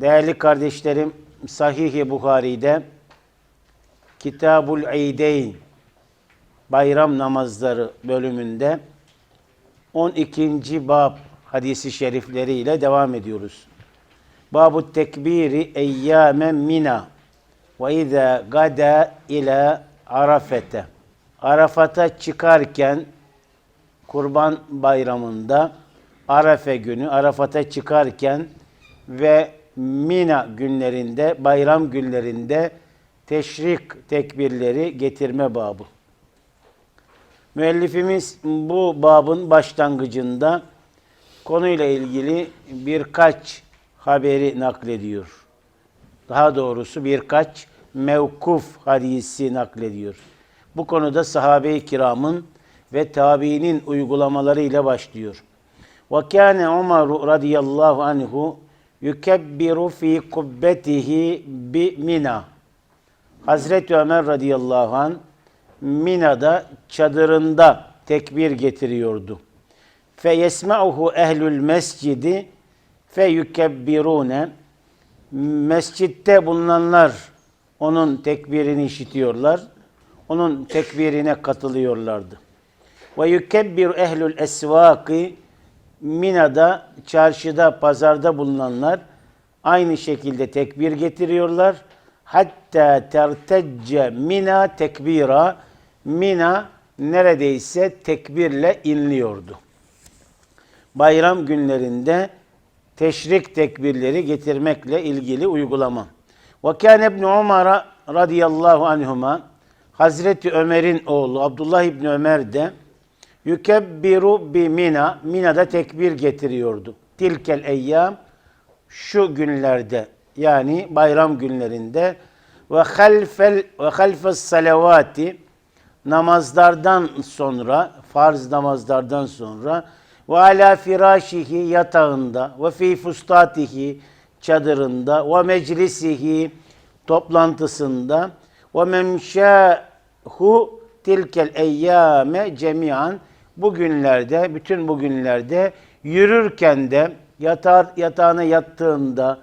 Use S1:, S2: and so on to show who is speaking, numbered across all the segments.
S1: Değerli kardeşlerim, Sahih-i Buhari'de Kitabul İdeyn Bayram namazları bölümünde 12. bab hadisi şerifleriyle devam ediyoruz. Babu tekbiri eyyâme mina ve izâ gada ila arafete. Arafat'a çıkarken Kurban Bayramı'nda Arafe günü Arafat'a çıkarken ve Mina günlerinde, bayram günlerinde teşrik tekbirleri getirme babı. Müellifimiz bu babın başlangıcında konuyla ilgili birkaç haberi naklediyor. Daha doğrusu birkaç mevkuf hadisi naklediyor. Bu konuda sahabe-i kiramın ve tabiinin uygulamaları ile başlıyor. Ve kâne Ömer radıyallahu anhu yukebbiru fi kubbetihi bi Mina. Hazreti Ömer radıyallahu an Mina'da çadırında tekbir getiriyordu. Fe yesma'uhu ehlül mescidi fe yukebbirune. Mescitte bulunanlar onun tekbirini işitiyorlar. Onun tekbirine katılıyorlardı. Ve yukebbiru ehlül esvaki Mina'da, çarşıda, pazarda bulunanlar aynı şekilde tekbir getiriyorlar. Hatta tertecce Mina tekbira. Mina neredeyse tekbirle inliyordu. Bayram günlerinde teşrik tekbirleri getirmekle ilgili uygulama. Ve kâne ibn Umar radıyallahu anhuma Hazreti Ömer'in oğlu Abdullah İbni Ömer de Yukebbiru bi Mina. Mina'da tekbir getiriyordu. Tilkel eyyam şu günlerde yani bayram günlerinde. Ve halfel ve halfes salavati namazlardan sonra farz namazlardan sonra. Ve ala firâşihi yatağında. Ve fi fustatihi çadırında. Ve meclisihi toplantısında. Ve memşâhu tilkel eyyame cemiyan bu günlerde, bütün bu günlerde yürürken de yatar, yatağına yattığında,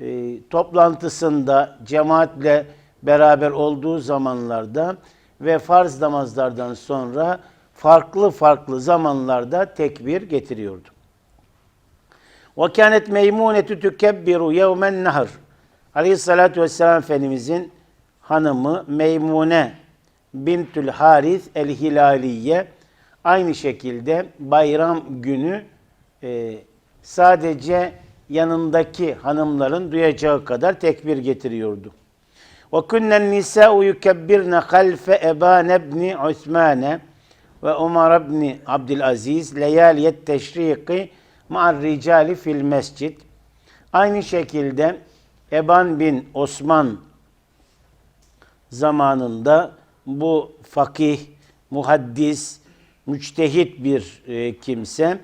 S1: e, toplantısında, cemaatle beraber olduğu zamanlarda ve farz namazlardan sonra farklı farklı zamanlarda tekbir getiriyordu. Ve kânet meymunetu tükebbiru yevmen nahr. Aleyhissalatu vesselam Efendimizin hanımı Meymune bintül Haris el-Hilaliye aynı şekilde bayram günü e, sadece yanındaki hanımların duyacağı kadar tekbir getiriyordu. Kunnen nisa'u yukebbirne halfe Eban ibn Osman ve Umar ibn Abdülaziz leyaliyet teşriki ma'ar ricali fil mescid. Aynı şekilde Eban bin Osman zamanında bu fakih, muhaddis, müçtehit bir e, kimse.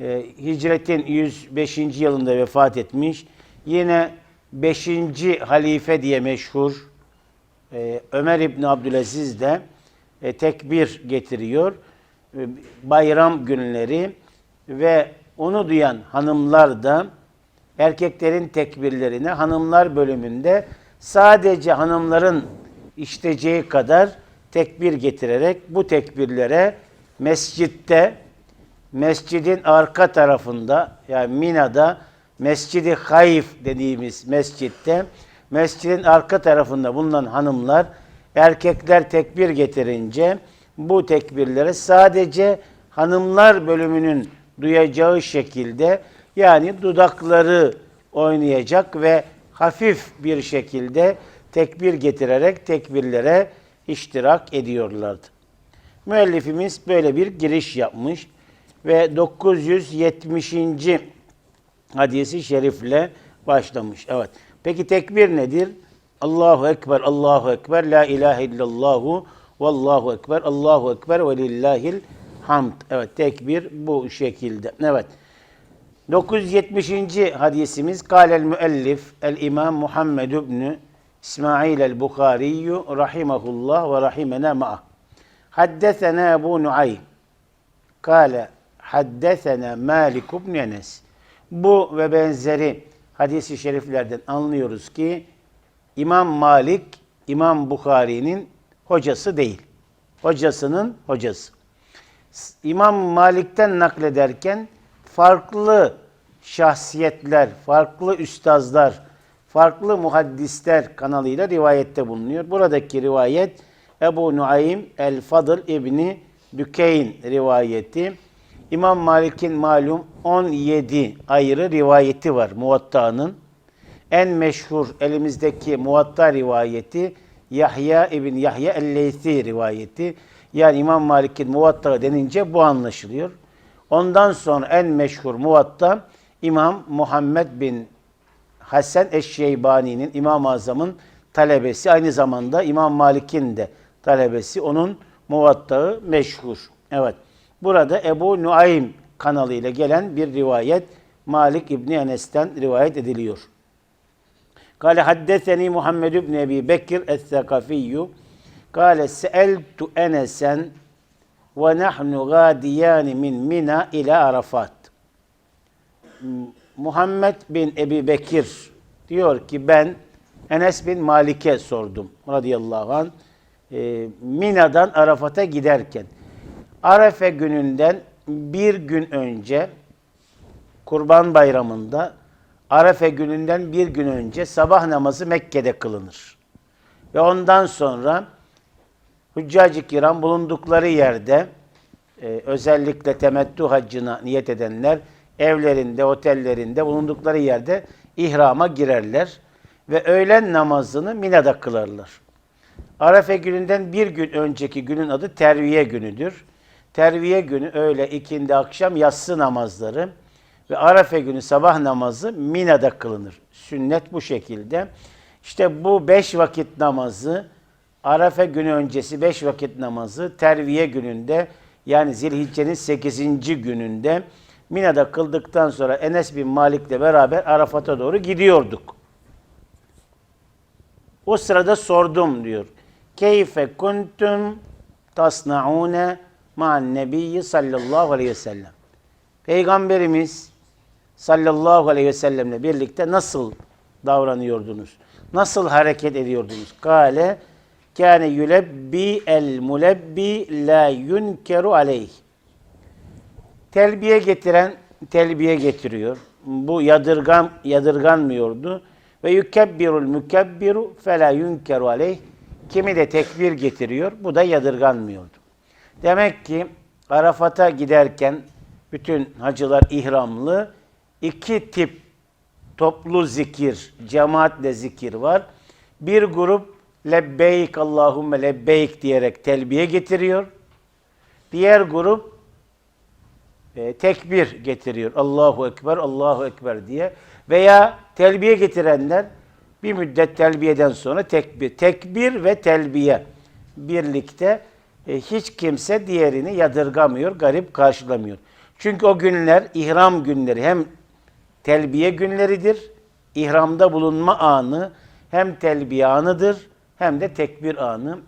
S1: E, hicretin 105. yılında vefat etmiş. Yine 5. halife diye meşhur e, Ömer İbni Abdülaziz de e, tekbir getiriyor. E, bayram günleri ve onu duyan hanımlar da erkeklerin tekbirlerine hanımlar bölümünde sadece hanımların işteceği kadar tekbir getirerek bu tekbirlere mescitte, mescidin arka tarafında yani Mina'da Mescidi Hayf dediğimiz mescitte mescidin arka tarafında bulunan hanımlar erkekler tekbir getirince bu tekbirlere sadece hanımlar bölümünün duyacağı şekilde yani dudakları oynayacak ve hafif bir şekilde tekbir getirerek tekbirlere iştirak ediyorlardı. Müellifimiz böyle bir giriş yapmış ve 970. hadisi şerifle başlamış. Evet. Peki tekbir nedir? Allahu Ekber, Allahu Ekber, La ilahe illallahu, Vallahu Ekber, Allahu Ekber ve lillahil hamd. Evet tekbir bu şekilde. Evet. 970. hadisimiz Kâlel müellif el İmam Muhammed ibn İsmail el-Bukhari rahimahullah ve rahimena ma'ah. Haddesena Ebu Nuaym. Kale haddesena Malik ibn Enes. Bu ve benzeri hadisi şeriflerden anlıyoruz ki İmam Malik, İmam Bukhari'nin hocası değil. Hocasının hocası. İmam Malik'ten naklederken farklı şahsiyetler, farklı üstazlar, farklı muhaddisler kanalıyla rivayette bulunuyor. Buradaki rivayet Ebu Nuaym el-Fadıl İbni Dükeyn rivayeti. İmam Malik'in malum 17 ayrı rivayeti var Muvatta'nın. En meşhur elimizdeki Muvatta rivayeti Yahya İbn Yahya el-Leythi rivayeti. Yani İmam Malik'in Muvatta denince bu anlaşılıyor. Ondan sonra en meşhur Muvatta İmam Muhammed bin Hasan Eşşeybani'nin İmam-ı Azam'ın talebesi. Aynı zamanda İmam Malik'in de talebesi. Onun muvattağı meşhur. Evet. Burada Ebu Nuaym kanalıyla gelen bir rivayet Malik İbni Enes'ten rivayet ediliyor. Kale haddeseni Muhammed İbni Ebi Bekir Es-Sekafiyyu Kale seeltu Enesen ve nahnu gadiyani min Mina ila Arafat. Muhammed bin Ebi Bekir diyor ki ben Enes bin Malik'e sordum radıyallahu anh. E, Mina'dan Arafat'a giderken Arefe gününden bir gün önce Kurban Bayramı'nda Arefe gününden bir gün önce sabah namazı Mekke'de kılınır. Ve ondan sonra Hüccac-ı Kiram bulundukları yerde e, özellikle temettü haccına niyet edenler evlerinde, otellerinde bulundukları yerde ihrama girerler ve öğlen namazını Mina'da kılarlar. Arefe gününden bir gün önceki günün adı terviye günüdür. Terviye günü öğle, ikindi, akşam yatsı namazları ve Arefe günü sabah namazı Mina'da kılınır. Sünnet bu şekilde. İşte bu beş vakit namazı Arefe günü öncesi beş vakit namazı terviye gününde yani Zilhicce'nin 8. gününde Mina'da kıldıktan sonra Enes bin Malik'le beraber Arafat'a doğru gidiyorduk. O sırada sordum diyor. Keyfe kuntum tasnaune ma'an nebiyyi sallallahu aleyhi ve sellem. Peygamberimiz sallallahu aleyhi ve sellemle birlikte nasıl davranıyordunuz? Nasıl hareket ediyordunuz? Kale kâne yulebbi el mulebbi la yunkeru aleyh. Telbiye getiren telbiye getiriyor. Bu yadırgan yadırganmıyordu. Ve yukebbirul mukebbiru fela yunkeru aleyh. Kimi de tekbir getiriyor. Bu da yadırganmıyordu. Demek ki Arafat'a giderken bütün hacılar ihramlı. iki tip toplu zikir, cemaatle zikir var. Bir grup lebbeyk Allahümme lebbeyk diyerek telbiye getiriyor. Diğer grup e, tekbir getiriyor. Allahu Ekber, Allahu Ekber diye. Veya telbiye getirenler bir müddet telbiyeden sonra tekbir. Tekbir ve telbiye birlikte e, hiç kimse diğerini yadırgamıyor, garip karşılamıyor. Çünkü o günler ihram günleri hem telbiye günleridir, ihramda bulunma anı hem telbiye anıdır hem de tekbir anı.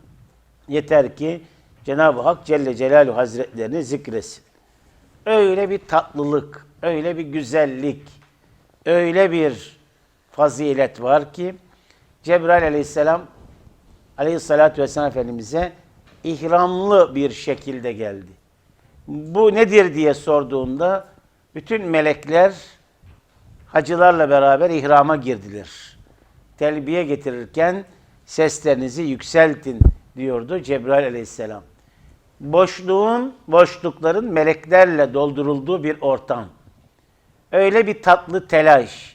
S1: Yeter ki Cenab-ı Hak Celle Celaluhu Hazretlerini zikresin. Öyle bir tatlılık, öyle bir güzellik, öyle bir fazilet var ki Cebrail aleyhisselam aleyhissalatü vesselam Efendimiz'e ihramlı bir şekilde geldi. Bu nedir diye sorduğunda bütün melekler hacılarla beraber ihrama girdiler. Telbiye getirirken seslerinizi yükseltin diyordu Cebrail aleyhisselam boşluğun, boşlukların meleklerle doldurulduğu bir ortam. Öyle bir tatlı telaş,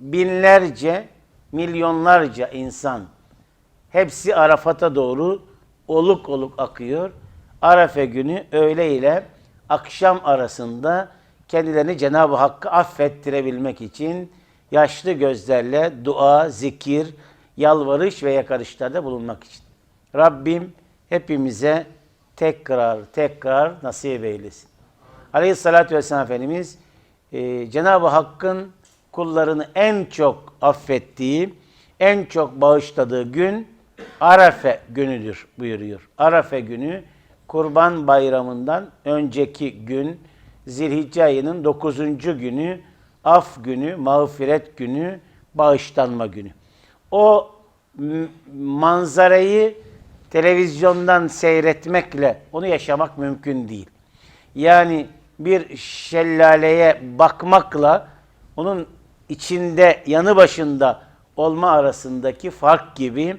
S1: binlerce, milyonlarca insan hepsi Arafat'a doğru oluk oluk akıyor. Arafe günü öğle ile akşam arasında kendilerini Cenab-ı Hakk'ı affettirebilmek için yaşlı gözlerle dua, zikir, yalvarış ve yakarışlarda bulunmak için. Rabbim hepimize tekrar tekrar nasip eylesin. Aleyhissalatü vesselam Efendimiz e, Cenab-ı Hakk'ın kullarını en çok affettiği, en çok bağışladığı gün Arafe günüdür buyuruyor. Arafe günü Kurban Bayramı'ndan önceki gün Zilhicce ayının 9. günü af günü, mağfiret günü, bağışlanma günü. O manzarayı televizyondan seyretmekle onu yaşamak mümkün değil. Yani bir şelaleye bakmakla onun içinde yanı başında olma arasındaki fark gibi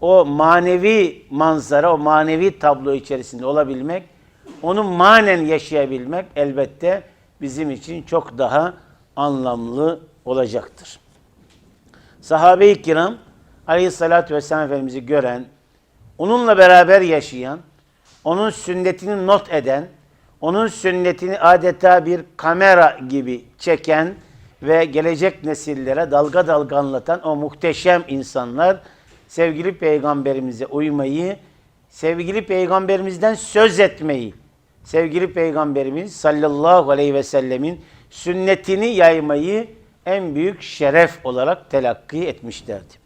S1: o manevi manzara, o manevi tablo içerisinde olabilmek, onu manen yaşayabilmek elbette bizim için çok daha anlamlı olacaktır. Sahabe-i kiram aleyhissalatü vesselam Efendimiz'i gören, onunla beraber yaşayan, onun sünnetini not eden, onun sünnetini adeta bir kamera gibi çeken ve gelecek nesillere dalga dalga anlatan o muhteşem insanlar sevgili peygamberimize uymayı, sevgili peygamberimizden söz etmeyi, sevgili peygamberimiz sallallahu aleyhi ve sellemin sünnetini yaymayı en büyük şeref olarak telakki etmişlerdi.